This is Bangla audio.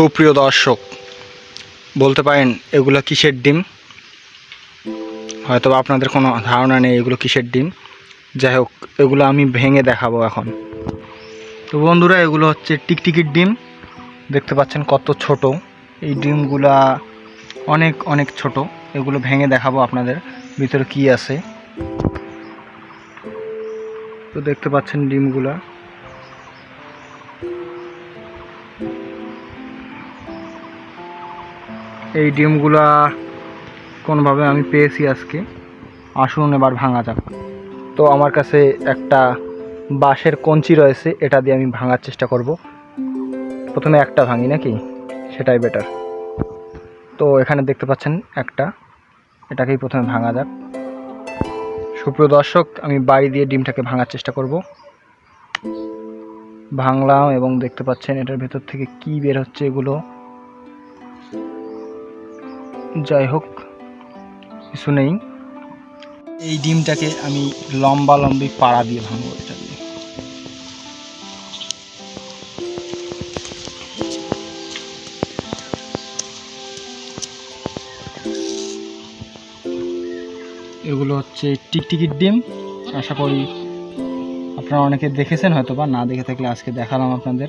সুপ্রিয় দর্শক, বলতে পারেন এগুলো কিসের ডিম? হয়তো আপনাদের কোনো ধারণা নেই এগুলো কিসের ডিম? যাই হোক, এগুলো আমি ভেঙে দেখাবো এখন। তো বন্ধুরা, এগুলো হচ্ছে টিকটিকির ডিম। দেখতে পাচ্ছেন কত ছোট। এই ডিমগুলা অনেক অনেক ছোট। এগুলো ভেঙে দেখাবো আপনাদের ভিতরে কি আছে। তো দেখতে পাচ্ছেন ডিমগুলা। এই ডিমগুলা কোনোভাবে আমি পেয়েছি আজকে। আসুন এবার ভাঙা যাক। তো আমার কাছে একটা বাঁশের কঞ্চি রয়েছে, এটা দিয়ে আমি ভাঙার চেষ্টা করব। প্রথমে একটা ভাঙি নাকি? সেটাই বেটার তো এখানে দেখতে পাচ্ছেন একটা। এটাকেই প্রথমে ভাঙা যাক। সুপ্রিয় দর্শক, আমি বাড়ি দিয়ে ডিমটাকে ভাঙার চেষ্টা করব। ভাঙলাম এবং দেখতে পাচ্ছেন এটার ভেতর থেকে কি বের হচ্ছে এগুলো। যাই হোক, কিছু নেই। এই ডিমটাকে আমি লম্বা লম্বি পাড়া দিয়ে ভাঙবো এটা দিয়ে। এগুলো হচ্ছে টিকটিকির ডিম। আশা করি আপনারা অনেকে দেখেছেন হয়তো বা না দেখে থাকলে আজকে দেখালাম আপনাদের।